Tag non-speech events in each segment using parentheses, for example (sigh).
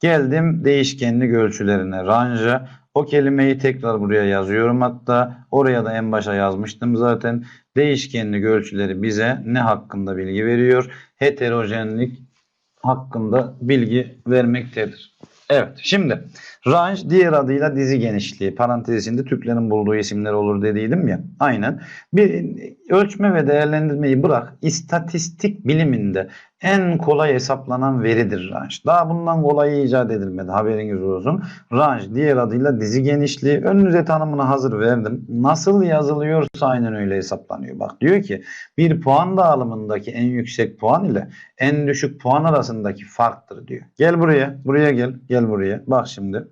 Geldim değişkenlik ölçülerine. Range. O kelimeyi tekrar buraya yazıyorum hatta. Oraya da en başa yazmıştım zaten. Değişkenlik ölçüleri bize ne hakkında bilgi veriyor? Heterojenlik hakkında bilgi vermektedir. Evet şimdi range diğer adıyla dizi genişliği parantez içinde Türklerin bulduğu isimler olur dediydim ya. Aynen. Bir ölçme ve değerlendirmeyi bırak. İstatistik biliminde en kolay hesaplanan veridir range. Daha bundan kolayı icat edilmedi haberiniz olsun. Range diğer adıyla dizi genişliği. Önünüze tanımını hazır verdim. Nasıl yazılıyorsa aynen öyle hesaplanıyor. Bak diyor ki bir puan dağılımındaki en yüksek puan ile en düşük puan arasındaki farktır diyor. Gel buraya. Buraya gel. Gel buraya. Bak şimdi.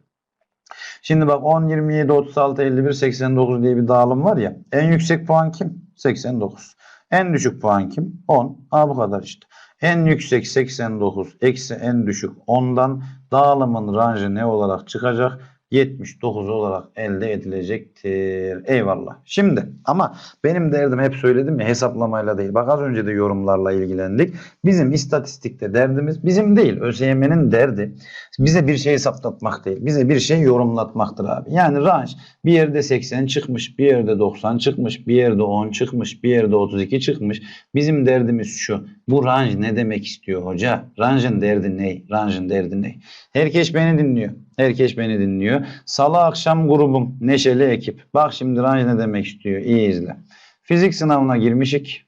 Şimdi bak 10, 27, 36, 51, 89 diye bir dağılım var ya. En yüksek puan kim? 89. En düşük puan kim? 10. Ha bu kadar işte. En yüksek 89 eksi en düşük 10'dan dağılımın rancı ne olarak çıkacak? 79 olarak elde edilecektir. Eyvallah. Şimdi ama benim derdim hep söyledim ya hesaplamayla değil. Bak az önce de yorumlarla ilgilendik. Bizim istatistikte derdimiz bizim değil. ÖSYM'nin derdi bize bir şey hesaplatmak değil. Bize bir şey yorumlatmaktır abi. Yani range bir yerde 80 çıkmış, bir yerde 90 çıkmış, bir yerde 10 çıkmış, bir yerde 32 çıkmış. Bizim derdimiz şu. Bu range ne demek istiyor hoca? Range'ın derdi ne? Range'ın derdi ne? Herkes beni dinliyor. Herkes beni dinliyor. Salı akşam grubum. Neşeli ekip. Bak şimdi range ne demek istiyor? İyi izle. Fizik sınavına girmişik.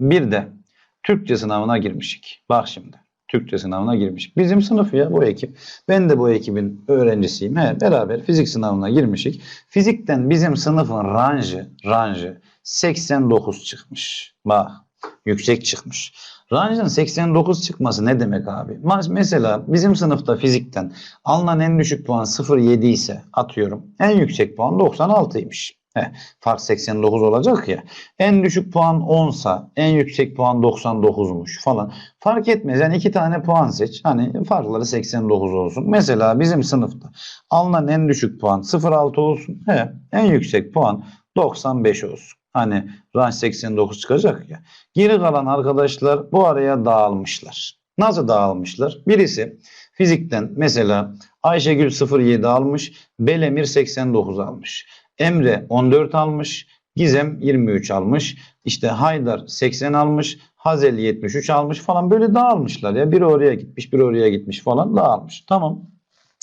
Bir de Türkçe sınavına girmişik. Bak şimdi. Türkçe sınavına girmişik. Bizim sınıf ya bu ekip. Ben de bu ekibin öğrencisiyim. He, beraber fizik sınavına girmişik. Fizikten bizim sınıfın ranjı, ranjı 89 çıkmış. Bak yüksek çıkmış. Ranjın 89 çıkması ne demek abi? Mesela bizim sınıfta fizikten alınan en düşük puan 0.7 ise atıyorum. En yüksek puan 96'ymış. Heh, fark 89 olacak ya. En düşük puan 10 sa en yüksek puan 99'muş falan. Fark etmez. Yani iki tane puan seç. Hani farkları 89 olsun. Mesela bizim sınıfta alınan en düşük puan 0.6 olsun. He, en yüksek puan 95 olsun. Hani range 89 çıkacak ya. Geri kalan arkadaşlar bu araya dağılmışlar. Nasıl dağılmışlar? Birisi fizikten mesela Ayşegül 07 almış, Belemir 89 almış. Emre 14 almış, Gizem 23 almış. İşte Haydar 80 almış, Hazel 73 almış falan böyle dağılmışlar ya. Biri oraya gitmiş, biri oraya gitmiş falan dağılmış. Tamam.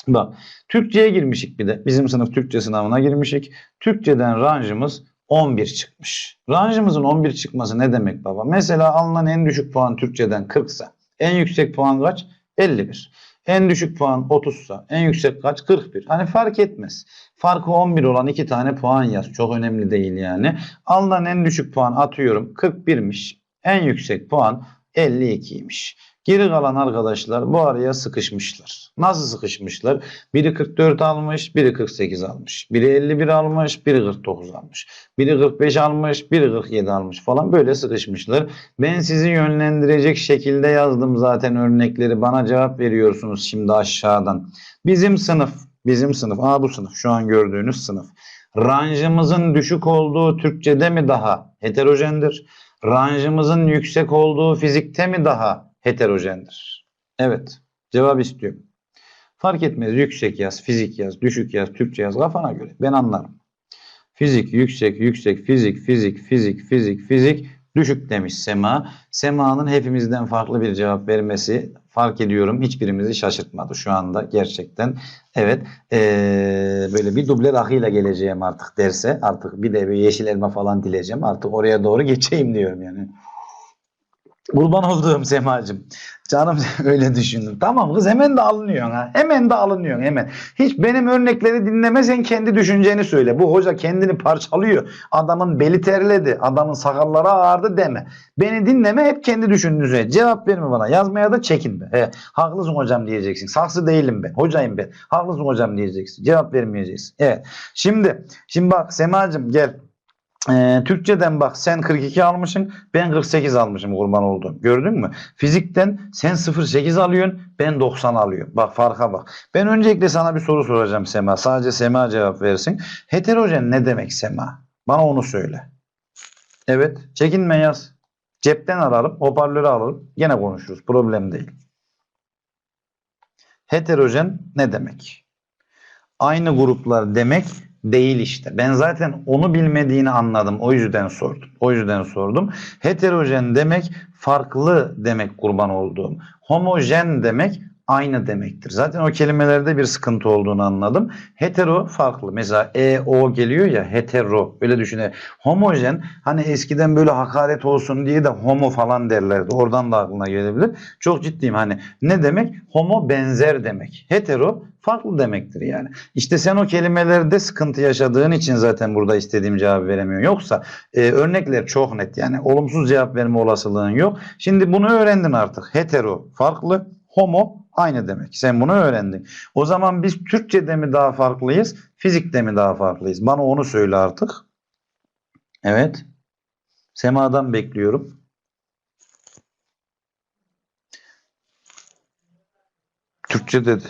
Bak Türkçe'ye girmişik bir de. Bizim sınıf Türkçe sınavına girmişik. Türkçeden ranjımız 11 çıkmış. Ranjımızın 11 çıkması ne demek baba? Mesela alınan en düşük puan Türkçeden 40 ise en yüksek puan kaç? 51. En düşük puan 30 ise en yüksek kaç? 41. Hani fark etmez. Farkı 11 olan iki tane puan yaz. Çok önemli değil yani. Alınan en düşük puan atıyorum 41'miş. En yüksek puan 52'ymiş. Geri kalan arkadaşlar bu araya sıkışmışlar. Nasıl sıkışmışlar? Biri 44 almış, biri 48 almış. Biri 51 almış, biri 49 almış. Biri 45 almış, biri 47 almış falan böyle sıkışmışlar. Ben sizi yönlendirecek şekilde yazdım zaten örnekleri. Bana cevap veriyorsunuz şimdi aşağıdan. Bizim sınıf, bizim sınıf, aa bu sınıf, şu an gördüğünüz sınıf. Ranjımızın düşük olduğu Türkçe'de mi daha heterojendir? Ranjımızın yüksek olduğu fizikte mi daha heterojendir? Evet. Cevap istiyorum. Fark etmez. Yüksek yaz, fizik yaz, düşük yaz, Türkçe yaz kafana göre. Ben anlarım. Fizik, yüksek, yüksek, fizik, fizik, fizik, fizik, fizik, düşük demiş Sema. Sema'nın hepimizden farklı bir cevap vermesi fark ediyorum hiçbirimizi şaşırtmadı şu anda gerçekten. Evet ee, böyle bir duble rakıyla geleceğim artık derse artık bir de bir yeşil elma falan dileyeceğim artık oraya doğru (laughs) geçeyim diyorum yani. Kurban olduğum Semacığım. Canım (laughs) öyle düşündüm. Tamam kız hemen de alınıyorsun ha. Hemen de alınıyorsun hemen. Hiç benim örnekleri dinleme sen kendi düşünceni söyle. Bu hoca kendini parçalıyor. Adamın beli terledi. Adamın sakalları ağardı deme. Beni dinleme hep kendi düşündüğünü. Cevap verme bana. Yazmaya da çekinme. He, haklısın hocam diyeceksin. Saksı değilim ben. Hocayım ben. Haklısın hocam diyeceksin. Cevap vermeyeceksin. Evet. Şimdi şimdi bak Semacığım gel. Ee, Türkçeden bak sen 42 almışsın ben 48 almışım kurban oldum. Gördün mü? Fizikten sen 08 alıyorsun ben 90 alıyorum. Bak farka bak. Ben öncelikle sana bir soru soracağım Sema. Sadece Sema cevap versin. Heterojen ne demek Sema? Bana onu söyle. Evet. Çekinme yaz. Cepten ararım. Hoparlörü alırım. Gene konuşuruz. Problem değil. Heterojen ne demek? Aynı gruplar demek değil işte. Ben zaten onu bilmediğini anladım. O yüzden sordum. O yüzden sordum. Heterojen demek farklı demek kurban olduğum. Homojen demek aynı demektir. Zaten o kelimelerde bir sıkıntı olduğunu anladım. Hetero farklı. Mesela e o geliyor ya hetero. Öyle düşüne. Homojen hani eskiden böyle hakaret olsun diye de homo falan derlerdi. Oradan da aklına gelebilir. Çok ciddiyim hani ne demek? Homo benzer demek. Hetero farklı demektir yani. İşte sen o kelimelerde sıkıntı yaşadığın için zaten burada istediğim cevabı veremiyor. Yoksa e, örnekler çok net yani olumsuz cevap verme olasılığın yok. Şimdi bunu öğrendin artık. Hetero farklı, homo aynı demek. Sen bunu öğrendin. O zaman biz Türkçe'de mi daha farklıyız, fizikte mi daha farklıyız? Bana onu söyle artık. Evet. Sema'dan bekliyorum. Türkçe dedi.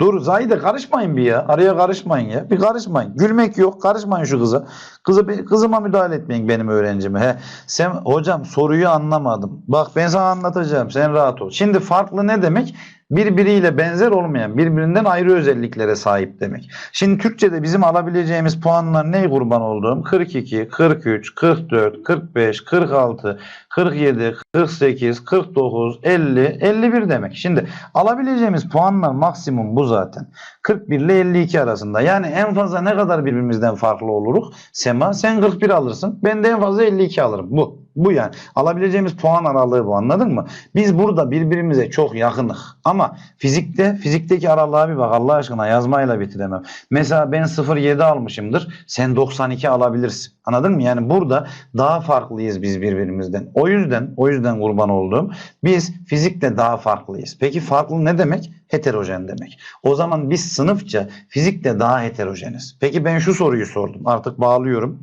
Dur Zahide karışmayın bir ya. Araya karışmayın ya. Bir karışmayın. Gülmek yok. Karışmayın şu kıza. Kızı, kızıma müdahale etmeyin benim öğrencime. He. Sen hocam soruyu anlamadım. Bak ben sana anlatacağım. Sen rahat ol. Şimdi farklı ne demek? Birbiriyle benzer olmayan, birbirinden ayrı özelliklere sahip demek. Şimdi Türkçe'de bizim alabileceğimiz puanlar ne kurban olduğum? 42, 43, 44, 45, 46, 47, 48, 49, 50, 51 demek. Şimdi alabileceğimiz puanlar maksimum bu zaten. 41 ile 52 arasında. Yani en fazla ne kadar birbirimizden farklı oluruz? Sema sen 41 alırsın. Ben de en fazla 52 alırım. Bu. Bu yani. Alabileceğimiz puan aralığı bu anladın mı? Biz burada birbirimize çok yakınık. Ama fizikte fizikteki aralığa bir bak Allah aşkına yazmayla bitiremem. Mesela ben 0.7 almışımdır. Sen 92 alabilirsin. Anladın mı? Yani burada daha farklıyız biz birbirimizden. O yüzden o yüzden kurban olduğum biz fizikte daha farklıyız. Peki farklı ne demek? Heterojen demek. O zaman biz sınıfça fizikte daha heterojeniz. Peki ben şu soruyu sordum. Artık bağlıyorum.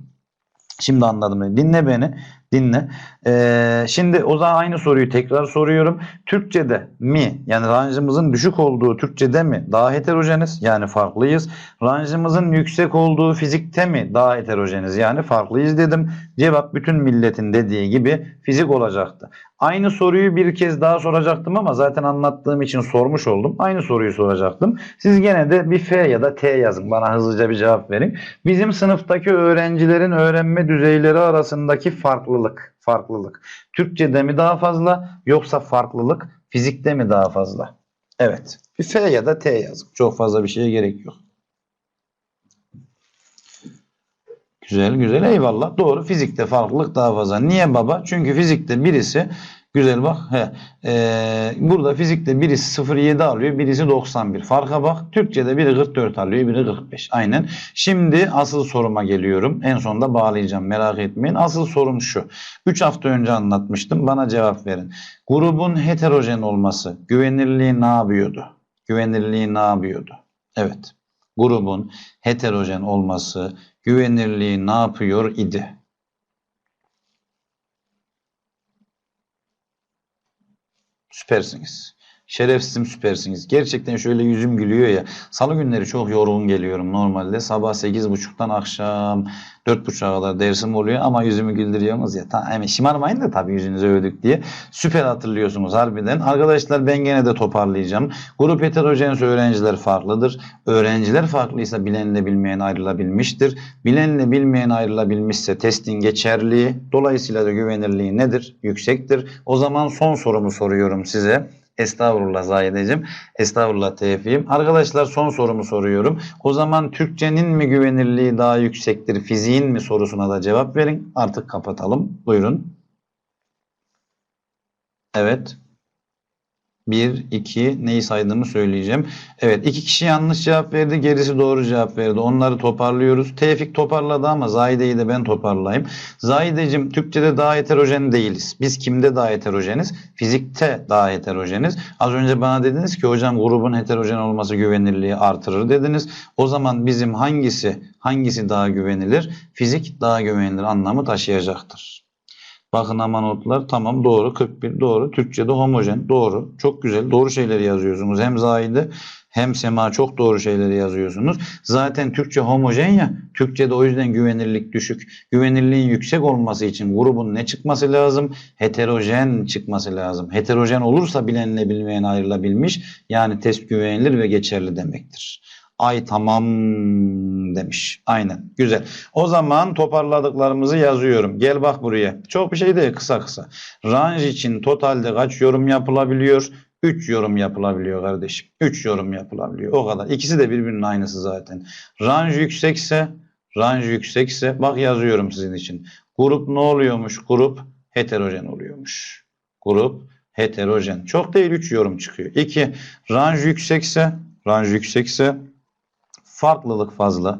Şimdi anladım. Dinle beni. Dinle. Ee, şimdi o zaman aynı soruyu tekrar soruyorum. Türkçe'de mi yani rancımızın düşük olduğu Türkçe'de mi daha heterojeniz yani farklıyız. Rancımızın yüksek olduğu fizikte mi daha heterojeniz yani farklıyız dedim. Cevap bütün milletin dediği gibi fizik olacaktı. Aynı soruyu bir kez daha soracaktım ama zaten anlattığım için sormuş oldum. Aynı soruyu soracaktım. Siz gene de bir F ya da T yazın. Bana hızlıca bir cevap verin. Bizim sınıftaki öğrencilerin öğrenme düzeyleri arasındaki farklılık. Farklılık. Türkçe'de mi daha fazla yoksa farklılık fizikte mi daha fazla? Evet. Bir F ya da T yazın. Çok fazla bir şeye gerek yok. Güzel güzel eyvallah. Doğru fizikte farklılık daha fazla. Niye baba? Çünkü fizikte birisi güzel bak. He, ee, burada fizikte birisi 0.7 alıyor. Birisi 91. Farka bak. Türkçe'de biri 44 alıyor. Biri 45. Aynen. Şimdi asıl soruma geliyorum. En sonunda bağlayacağım. Merak etmeyin. Asıl sorum şu. 3 hafta önce anlatmıştım. Bana cevap verin. Grubun heterojen olması güvenirliği ne yapıyordu? Güvenirliği ne yapıyordu? Evet. Grubun heterojen olması güvenirliği ne yapıyor idi? Süpersiniz. Şerefsizim süpersiniz. Gerçekten şöyle yüzüm gülüyor ya. Salı günleri çok yorgun geliyorum normalde. Sabah 8.30'dan akşam 4.30'a kadar dersim oluyor ama yüzümü güldürüyorsunuz ya. Tamam, yani şımarmayın da tabii yüzünüzü övdük diye. Süper hatırlıyorsunuz harbiden. Arkadaşlar ben gene de toparlayacağım. Grup heterojenus öğrenciler farklıdır. Öğrenciler farklıysa bilenle bilmeyen ayrılabilmiştir. Bilenle bilmeyen ayrılabilmişse testin geçerliği dolayısıyla da güvenirliği nedir? Yüksektir. O zaman son sorumu soruyorum size. Estağfurullah Zahideciğim. Estağfurullah Tevfik'im. Arkadaşlar son sorumu soruyorum. O zaman Türkçenin mi güvenirliği daha yüksektir, fiziğin mi sorusuna da cevap verin. Artık kapatalım. Buyurun. Evet. 1, 2 neyi saydığımı söyleyeceğim. Evet iki kişi yanlış cevap verdi. Gerisi doğru cevap verdi. Onları toparlıyoruz. Tevfik toparladı ama Zahide'yi de ben toparlayayım. Zahideciğim Türkçe'de daha heterojen değiliz. Biz kimde daha heterojeniz? Fizikte daha heterojeniz. Az önce bana dediniz ki hocam grubun heterojen olması güvenirliği artırır dediniz. O zaman bizim hangisi hangisi daha güvenilir? Fizik daha güvenilir anlamı taşıyacaktır. Bakın ama notlar tamam doğru 41 doğru. Türkçe'de homojen doğru. Çok güzel doğru şeyleri yazıyorsunuz. Hem Zahide hem sema çok doğru şeyleri yazıyorsunuz. Zaten Türkçe homojen ya. Türkçe'de o yüzden güvenirlik düşük. Güvenirliğin yüksek olması için grubun ne çıkması lazım? Heterojen çıkması lazım. Heterojen olursa bilenle bilmeyen ayrılabilmiş. Yani test güvenilir ve geçerli demektir. Ay tamam demiş. Aynen. Güzel. O zaman toparladıklarımızı yazıyorum. Gel bak buraya. Çok bir şey değil kısa kısa. Range için totalde kaç yorum yapılabiliyor? 3 yorum yapılabiliyor kardeşim. 3 yorum yapılabiliyor. O kadar. İkisi de birbirinin aynısı zaten. Range yüksekse range yüksekse bak yazıyorum sizin için. Grup ne oluyormuş? Grup heterojen oluyormuş. Grup heterojen. Çok değil 3 yorum çıkıyor. 2. Range yüksekse range yüksekse farklılık fazla.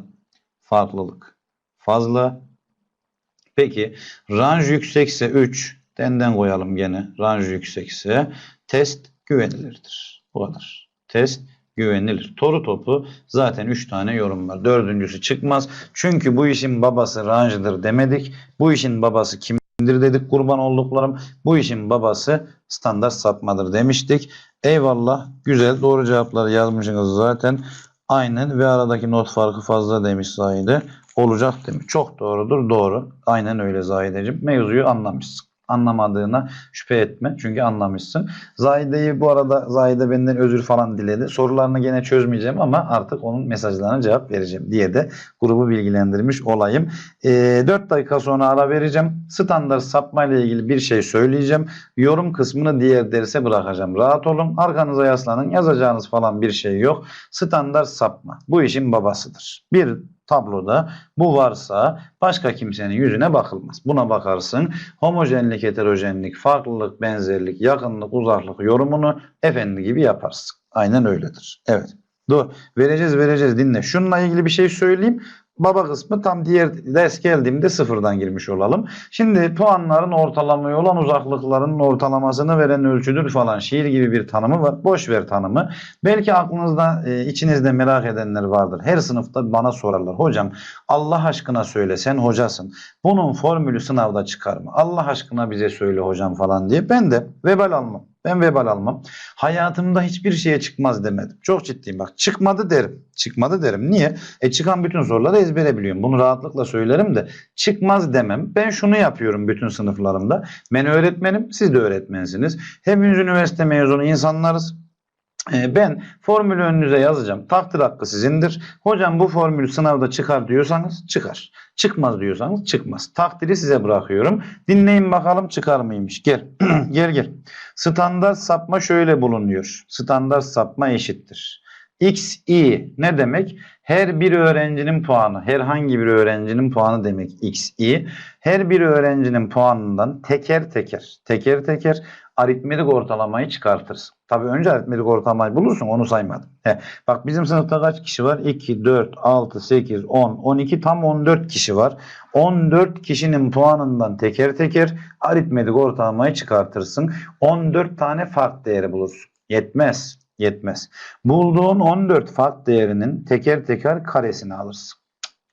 Farklılık fazla. Peki range yüksekse 3 denden koyalım gene. Range yüksekse test güvenilirdir. Bu kadar. Test güvenilir. Toru topu zaten 3 tane yorum var. Dördüncüsü çıkmaz. Çünkü bu işin babası range'dır demedik. Bu işin babası kimdir dedik kurban olduklarım. Bu işin babası standart sapmadır demiştik. Eyvallah. Güzel. Doğru cevapları yazmışsınız zaten. Aynen ve aradaki not farkı fazla demiş Zahide. Olacak demiş. Çok doğrudur. Doğru. Aynen öyle Zahideciğim. Mevzuyu anlamışsın. Anlamadığına şüphe etme. Çünkü anlamışsın. Zahide'yi bu arada Zahide benden özür falan diledi. Sorularını gene çözmeyeceğim ama artık onun mesajlarına cevap vereceğim diye de grubu bilgilendirmiş olayım. E, 4 dakika sonra ara vereceğim. Standart sapma ile ilgili bir şey söyleyeceğim. Yorum kısmını diğer derse bırakacağım. Rahat olun. Arkanıza yaslanın. Yazacağınız falan bir şey yok. Standart sapma. Bu işin babasıdır. Bir tabloda bu varsa başka kimsenin yüzüne bakılmaz. Buna bakarsın. Homojenlik, heterojenlik, farklılık, benzerlik, yakınlık, uzaklık yorumunu efendi gibi yaparsın. Aynen öyledir. Evet. Dur. Vereceğiz vereceğiz dinle. Şununla ilgili bir şey söyleyeyim. Baba kısmı tam diğer ders geldiğimde sıfırdan girmiş olalım. Şimdi puanların ortalamaya olan uzaklıklarının ortalamasını veren ölçüdür falan şiir gibi bir tanımı var. Boş ver tanımı. Belki aklınızda e, içinizde merak edenler vardır. Her sınıfta bana sorarlar. Hocam Allah aşkına söyle sen hocasın. Bunun formülü sınavda çıkar mı? Allah aşkına bize söyle hocam falan diye. Ben de vebal almam. Ben vebal almam. Hayatımda hiçbir şeye çıkmaz demedim. Çok ciddiyim bak. Çıkmadı derim. Çıkmadı derim. Niye? E çıkan bütün soruları ezbere biliyorum. Bunu rahatlıkla söylerim de çıkmaz demem. Ben şunu yapıyorum bütün sınıflarımda. Ben öğretmenim, siz de öğretmensiniz. Hepimiz üniversite mezunu insanlarız. E, Ben formülü önünüze yazacağım. Takdir hakkı sizindir. Hocam bu formül sınavda çıkar diyorsanız çıkar. Çıkmaz diyorsanız çıkmaz. Takdiri size bırakıyorum. Dinleyin bakalım çıkar mıymış. Gel. (clears throat) gel gel. Standart sapma şöyle bulunuyor. Standart sapma eşittir. XI ne demek? Her bir öğrencinin puanı, herhangi bir öğrencinin puanı demek XI. Her bir öğrencinin puanından teker teker, teker teker aritmetik ortalamayı çıkartırsın. Tabii önce aritmetik ortalamayı bulursun onu saymadım. He, bak bizim sınıfta kaç kişi var? 2, 4, 6, 8, 10, 12 tam 14 kişi var. 14 kişinin puanından teker teker aritmetik ortalamayı çıkartırsın. 14 tane fark değeri bulursun. Yetmez. Yetmez. Bulduğun 14 fark değerinin teker teker karesini alırsın.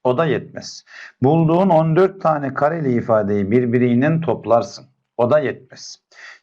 O da yetmez. Bulduğun 14 tane kareli ifadeyi birbiriyle toplarsın. O da yetmez.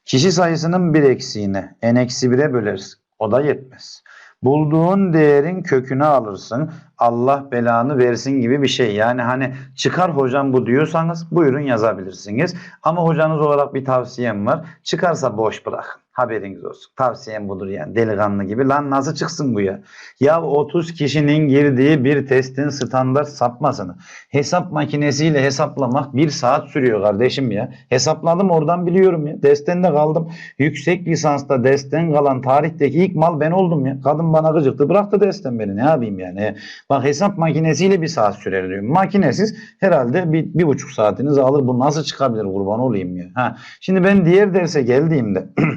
Kişi sayısının bir eksiğini n-1'e bölersin. O da yetmez. Bulduğun değerin kökünü alırsın. Allah belanı versin gibi bir şey. Yani hani çıkar hocam bu diyorsanız buyurun yazabilirsiniz. Ama hocanız olarak bir tavsiyem var. Çıkarsa boş bırakın. Haberiniz olsun. Tavsiyem budur yani delikanlı gibi. Lan nasıl çıksın bu ya? Ya 30 kişinin girdiği bir testin standart sapmasını hesap makinesiyle hesaplamak bir saat sürüyor kardeşim ya. Hesapladım oradan biliyorum ya. Desten de kaldım. Yüksek lisansta desten kalan tarihteki ilk mal ben oldum ya. Kadın bana gıcıktı bıraktı desten beni. Ne yapayım yani? E, Bak hesap makinesiyle bir saat sürer diyor. Makinesiz herhalde bir, bir buçuk saatinizi alır. Bu nasıl çıkabilir kurban olayım ya. Ha. Şimdi ben diğer derse geldiğimde (clears throat)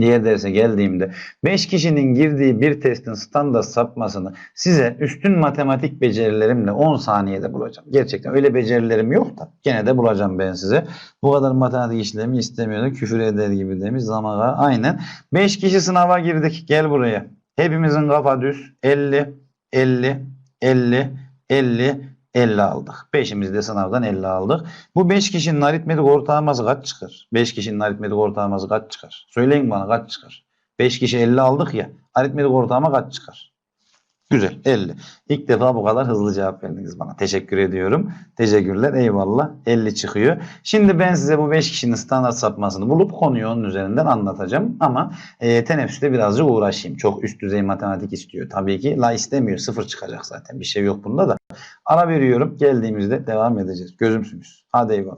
diğer derse geldiğimde 5 kişinin girdiği bir testin standart sapmasını size üstün matematik becerilerimle 10 saniyede bulacağım. Gerçekten öyle becerilerim yok da gene de bulacağım ben size. Bu kadar matematik işlemi istemiyordu. Küfür eder gibi demiş zamana. Aynen. 5 kişi sınava girdik. Gel buraya. Hepimizin kafa düz. 50, 50, 50, 50, 50 aldık. Beşimiz de sınavdan 50 aldık. Bu 5 kişinin aritmetik ortalaması kaç çıkar? 5 kişinin aritmetik ortalaması kaç çıkar? Söyleyin bana kaç çıkar? 5 kişi 50 aldık ya. Aritmetik ortalama kaç çıkar? Güzel 50. İlk defa bu kadar hızlı cevap verdiniz bana. Teşekkür ediyorum. Teşekkürler. Eyvallah. 50 çıkıyor. Şimdi ben size bu 5 kişinin standart sapmasını bulup konuyu onun üzerinden anlatacağım. Ama e, teneffüste birazcık uğraşayım. Çok üst düzey matematik istiyor. Tabii ki la istemiyor. Sıfır çıkacak zaten. Bir şey yok bunda da. Ara veriyorum. Geldiğimizde devam edeceğiz. Gözümsünüz. Hadi eyvallah.